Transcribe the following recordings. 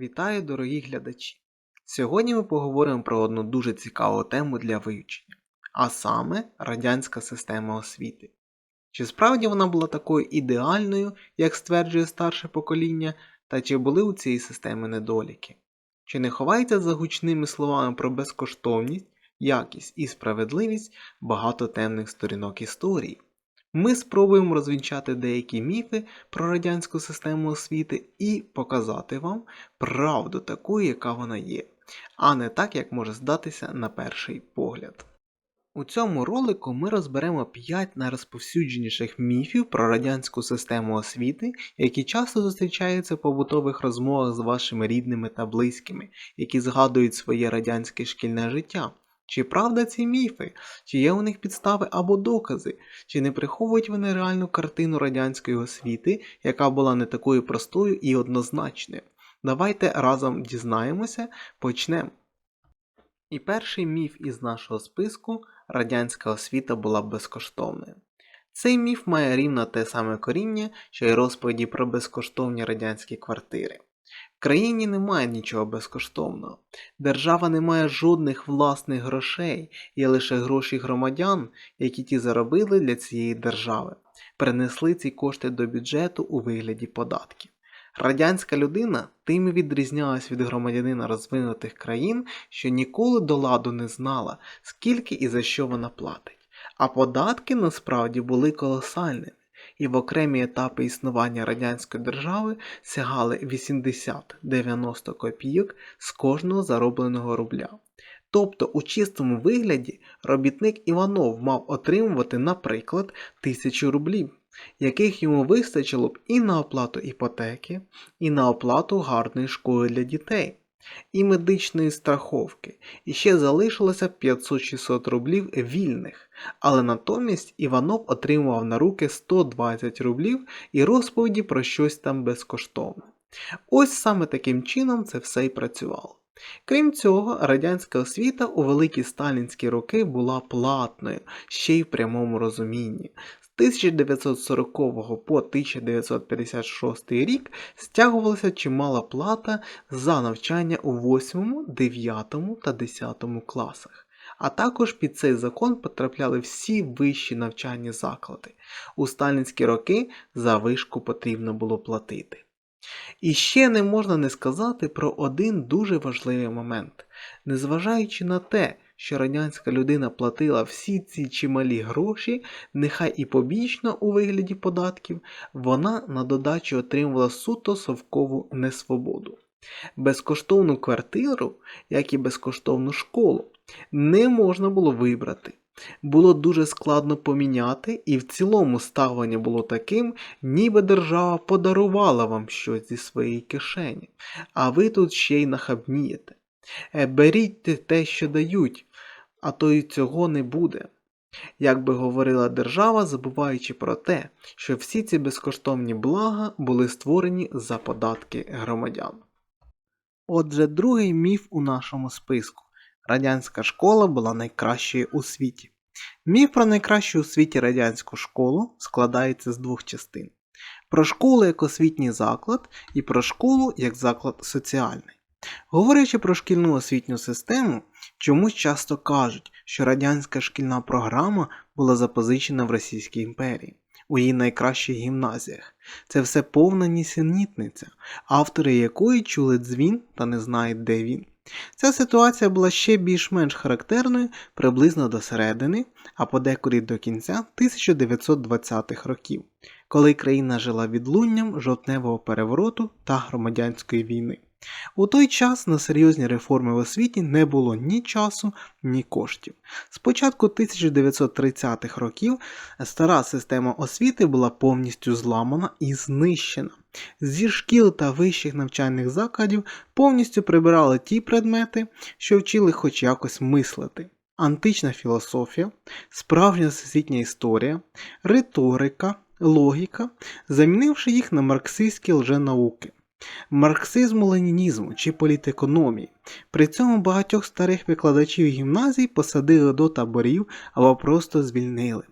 Вітаю, дорогі глядачі! Сьогодні ми поговоримо про одну дуже цікаву тему для вивчення, а саме радянська система освіти. Чи справді вона була такою ідеальною, як стверджує старше покоління, та чи були у цієї системи недоліки? Чи не ховається за гучними словами про безкоштовність, якість і справедливість багато темних сторінок історії? Ми спробуємо розвінчати деякі міфи про радянську систему освіти і показати вам правду такою, яка вона є, а не так, як може здатися на перший погляд. У цьому ролику ми розберемо 5 найрозповсюдженіших міфів про радянську систему освіти, які часто зустрічаються в побутових розмовах з вашими рідними та близькими, які згадують своє радянське шкільне життя. Чи правда ці міфи? Чи є у них підстави або докази? Чи не приховують вони реальну картину радянської освіти, яка була не такою простою і однозначною? Давайте разом дізнаємося, почнемо. І перший міф із нашого списку радянська освіта була безкоштовною. Цей міф має рівно те саме коріння, що й розповіді про безкоштовні радянські квартири. Країні немає нічого безкоштовного. Держава не має жодних власних грошей, є лише гроші громадян, які ті заробили для цієї держави, принесли ці кошти до бюджету у вигляді податків. Радянська людина тим і відрізнялась від громадянина розвинутих країн, що ніколи до ладу не знала, скільки і за що вона платить. А податки насправді були колосальними і в окремі етапи існування радянської держави сягали 80-90 копійок з кожного заробленого рубля. Тобто у чистому вигляді робітник Іванов мав отримувати, наприклад, 1000 рублів, яких йому вистачило б і на оплату іпотеки, і на оплату гарної школи для дітей, і медичної страховки, і ще залишилося 500-600 рублів вільних, але натомість Іванов отримував на руки 120 рублів і розповіді про щось там безкоштовне. Ось саме таким чином це все і працювало. Крім цього, радянська освіта у великі сталінські роки була платною, ще й в прямому розумінні. З 1940 по 1956 рік стягувалася чимала плата за навчання у 8, 9 та 10 класах. А також під цей закон потрапляли всі вищі навчальні заклади. У сталінські роки за вишку потрібно було платити. І ще не можна не сказати про один дуже важливий момент. Незважаючи на те, що радянська людина платила всі ці чималі гроші, нехай і побічно у вигляді податків, вона на додачу отримувала суто совкову несвободу. Безкоштовну квартиру, як і безкоштовну школу, не можна було вибрати. Було дуже складно поміняти, і в цілому ставлення було таким, ніби держава подарувала вам щось зі своєї кишені, а ви тут ще й нахабнієте. Е, Беріть те, що дають, а то й цього не буде. Як би говорила держава, забуваючи про те, що всі ці безкоштовні блага були створені за податки громадян. Отже, другий міф у нашому списку. Радянська школа була найкращою у світі. Міф про найкращу у світі радянську школу складається з двох частин: про школу як освітній заклад і про школу як заклад соціальний. Говорячи про шкільну освітню систему, чомусь часто кажуть, що радянська шкільна програма була запозичена в Російській імперії, у її найкращих гімназіях. Це все повна нісенітниця, автори якої чули дзвін та не знають, де він. Ця ситуація була ще більш-менш характерною приблизно до середини, а подекуди до кінця 1920-х років, коли країна жила відлунням жовтневого перевороту та громадянської війни. У той час на серйозні реформи в освіті не було ні часу, ні коштів. З початку 1930-х років стара система освіти була повністю зламана і знищена. Зі шкіл та вищих навчальних закладів повністю прибирали ті предмети, що вчили хоч якось мислити. Антична філософія, справжня всесвітня історія, риторика, логіка, замінивши їх на марксистські лженауки марксизму ленінізму чи політекономії. При цьому багатьох старих викладачів гімназій посадили до таборів або просто звільнили.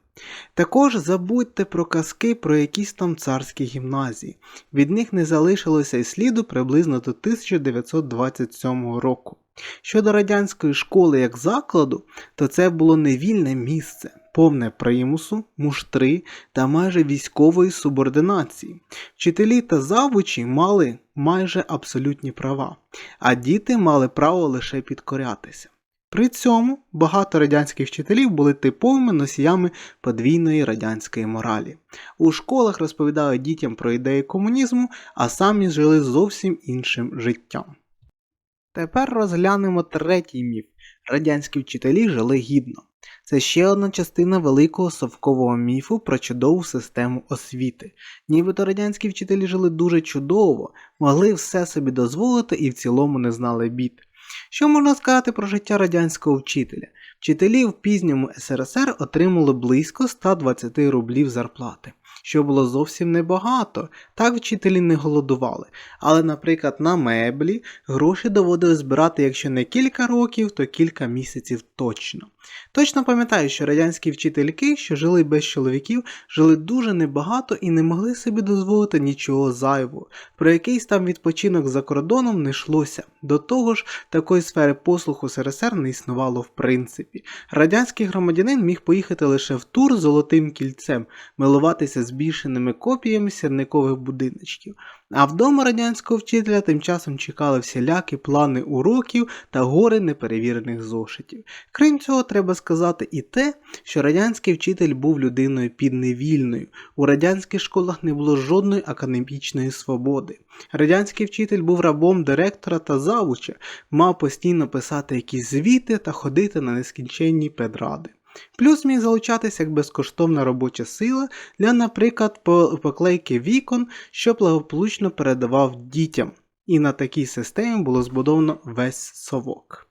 Також забудьте про казки про якісь там царські гімназії. Від них не залишилося і сліду приблизно до 1927 року. Щодо радянської школи як закладу, то це було невільне місце, повне примусу, муштри та майже військової субординації. Вчителі та завучі мали майже абсолютні права, а діти мали право лише підкорятися. При цьому багато радянських вчителів були типовими носіями подвійної радянської моралі. У школах розповідали дітям про ідеї комунізму, а самі жили зовсім іншим життям. Тепер розглянемо третій міф. Радянські вчителі жили гідно. Це ще одна частина великого совкового міфу про чудову систему освіти. Нібито радянські вчителі жили дуже чудово, могли все собі дозволити і в цілому не знали бід. Що можна сказати про життя радянського вчителя? Вчителі в пізньому СРСР отримали близько 120 рублів зарплати, що було зовсім небагато, так вчителі не голодували. Але, наприклад, на меблі гроші доводилось збирати, якщо не кілька років, то кілька місяців точно. Точно пам'ятаю, що радянські вчительки, що жили без чоловіків, жили дуже небагато і не могли собі дозволити нічого зайвого. Про якийсь там відпочинок за кордоном не йшлося. До того ж, такої сфери послуг у СРСР не існувало в принципі. Радянський громадянин міг поїхати лише в тур з золотим кільцем, милуватися збільшеними копіями сірникових будиночків. А вдома радянського вчителя тим часом чекали всілякі плани уроків та гори неперевірених зошитів. Крім цього, треба сказати і те, що радянський вчитель був людиною підневільною. У радянських школах не було жодної академічної свободи. Радянський вчитель був рабом директора та завуча, мав постійно писати якісь звіти та ходити на нескінченні педради. Плюс міг залучатися як безкоштовна робоча сила для, наприклад, поклейки вікон, що благополучно передавав дітям. І на такій системі було збудовано весь совок.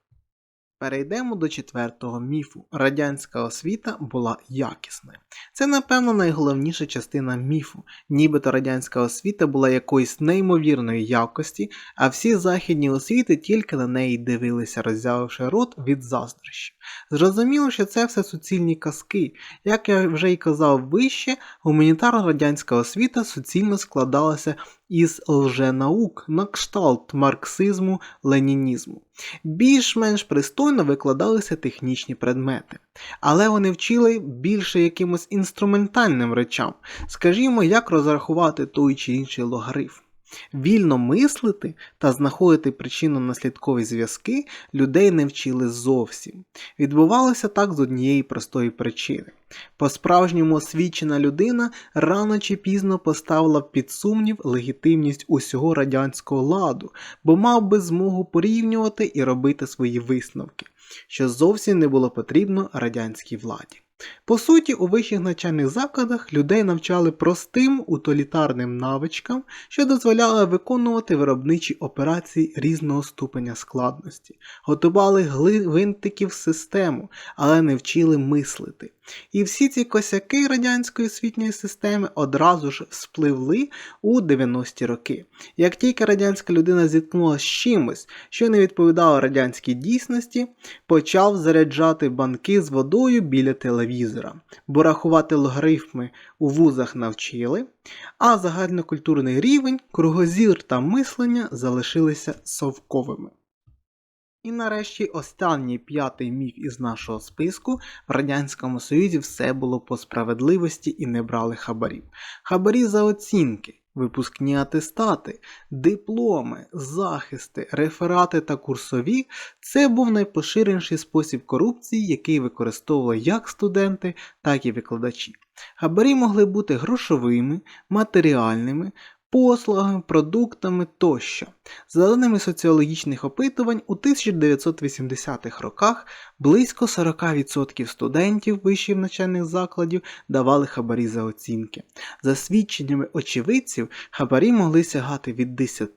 Перейдемо до четвертого міфу. Радянська освіта була якісною. Це, напевно, найголовніша частина міфу, нібито радянська освіта була якоїсь неймовірної якості, а всі західні освіти тільки на неї дивилися, роззявивши рот від заздрощів. Зрозуміло, що це все суцільні казки. Як я вже й казав вище, гуманітарна радянська освіта суцільно складалася із лженаук на кшталт марксизму, ленінізму. Більш-менш пристойно викладалися технічні предмети, але вони вчили більше якимось інструментальним речам, скажімо, як розрахувати той чи інший логарифм. Вільно мислити та знаходити причинно-наслідкові зв'язки людей не вчили зовсім. Відбувалося так з однієї простої причини. По-справжньому освічена людина рано чи пізно поставила під сумнів легітимність усього радянського ладу, бо мав би змогу порівнювати і робити свої висновки, що зовсім не було потрібно радянській владі. По суті, у вищих навчальних закладах людей навчали простим утилітарним навичкам, що дозволяли виконувати виробничі операції різного ступеня складності, готували гвинтиків систему, але не вчили мислити. І всі ці косяки радянської освітньої системи одразу ж спливли у 90-ті роки. Як тільки радянська людина зіткнулася з чимось, що не відповідало радянській дійсності, почав заряджати банки з водою біля телевізора, бо рахувати логарифми у вузах навчили, а загальнокультурний рівень, кругозір та мислення залишилися совковими. І нарешті останній п'ятий міф із нашого списку в Радянському Союзі все було по справедливості і не брали хабарів. Хабарі за оцінки, випускні атестати, дипломи, захисти, реферати та курсові це був найпоширеніший спосіб корупції, який використовували як студенти, так і викладачі. Хабарі могли бути грошовими, матеріальними, послугами, продуктами тощо. За даними соціологічних опитувань, у 1980-х роках близько 40% студентів вищих навчальних закладів давали хабарі за оцінки. За свідченнями очевидців, хабарі могли сягати від 10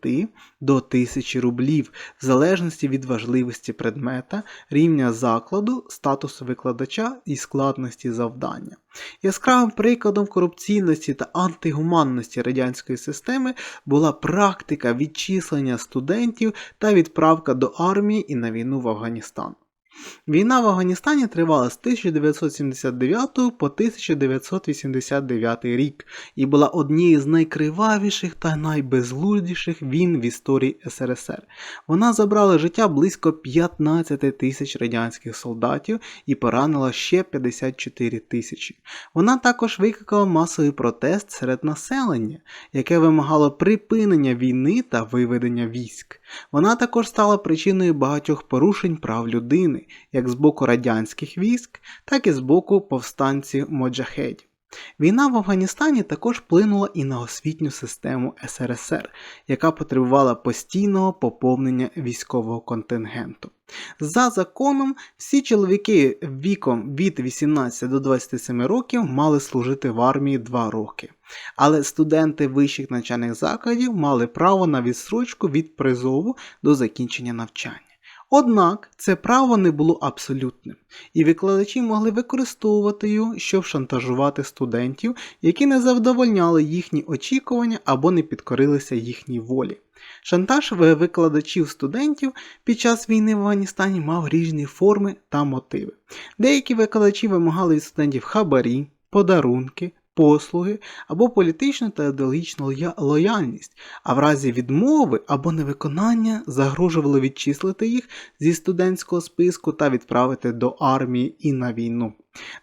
до 1000 рублів, в залежності від важливості предмета, рівня закладу, статусу викладача і складності завдання. Яскравим прикладом корупційності та антигуманності радянської системи була практика відчислення студентів та відправка до армії і на війну в Афганістан. Війна в Афганістані тривала з 1979 по 1989 рік і була однією з найкривавіших та найбезлудіших війн в історії СРСР. Вона забрала життя близько 15 тисяч радянських солдатів і поранила ще 54 тисячі. Вона також викликала масовий протест серед населення, яке вимагало припинення війни та виведення військ. Вона також стала причиною багатьох порушень прав людини, як з боку радянських військ, так і з боку повстанців моджахедів. Війна в Афганістані також вплинула і на освітню систему СРСР, яка потребувала постійного поповнення військового контингенту. За законом, всі чоловіки віком від 18 до 27 років мали служити в армії 2 роки, але студенти вищих навчальних закладів мали право на відсрочку від призову до закінчення навчання. Однак це право не було абсолютним, і викладачі могли використовувати його, щоб шантажувати студентів, які не завдовольняли їхні очікування або не підкорилися їхній волі. Шантаж викладачів студентів під час війни в Афганістані мав різні форми та мотиви. Деякі викладачі вимагали від студентів хабарі, подарунки, послуги або політичну та ідеологічну лояльність, а в разі відмови або невиконання загрожували відчислити їх зі студентського списку та відправити до армії і на війну.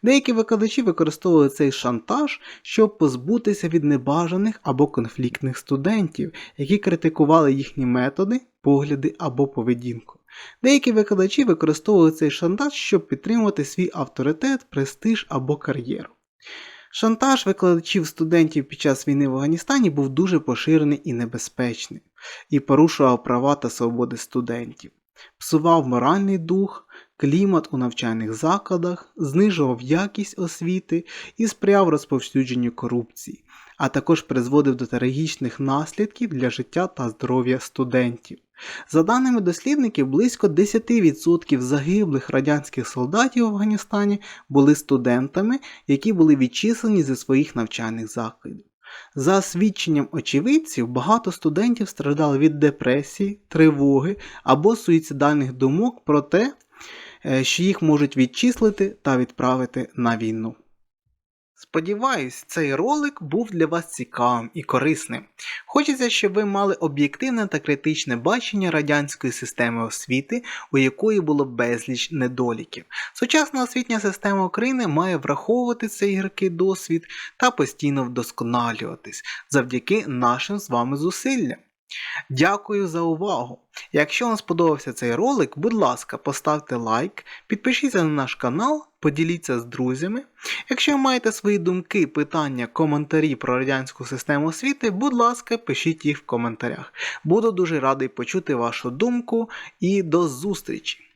Деякі викладачі використовували цей шантаж, щоб позбутися від небажаних або конфліктних студентів, які критикували їхні методи, погляди або поведінку. Деякі викладачі використовували цей шантаж, щоб підтримувати свій авторитет, престиж або кар'єру. Шантаж викладачів студентів під час війни в Афганістані був дуже поширений і небезпечний, і порушував права та свободи студентів, псував моральний дух, клімат у навчальних закладах, знижував якість освіти і сприяв розповсюдженню корупції, а також призводив до трагічних наслідків для життя та здоров'я студентів. За даними дослідників, близько 10% загиблих радянських солдатів в Афганістані були студентами, які були відчислені зі своїх навчальних закладів. За свідченням очевидців, багато студентів страждали від депресії, тривоги або суїцидальних думок про те, е, що їх можуть відчислити та відправити на війну. Сподіваюсь, цей ролик був для вас цікавим і корисним. Хочеться, щоб ви мали об'єктивне та критичне бачення радянської системи освіти, у якої було безліч недоліків. Сучасна освітня система України має враховувати цей гіркий досвід та постійно вдосконалюватись завдяки нашим з вами зусиллям. Дякую за увагу! Якщо вам сподобався цей ролик, будь ласка, поставте лайк, підпишіться на наш канал, поділіться з друзями. Якщо маєте свої думки, питання, коментарі про радянську систему освіти, будь ласка, пишіть їх в коментарях. Буду дуже радий почути вашу думку і до зустрічі!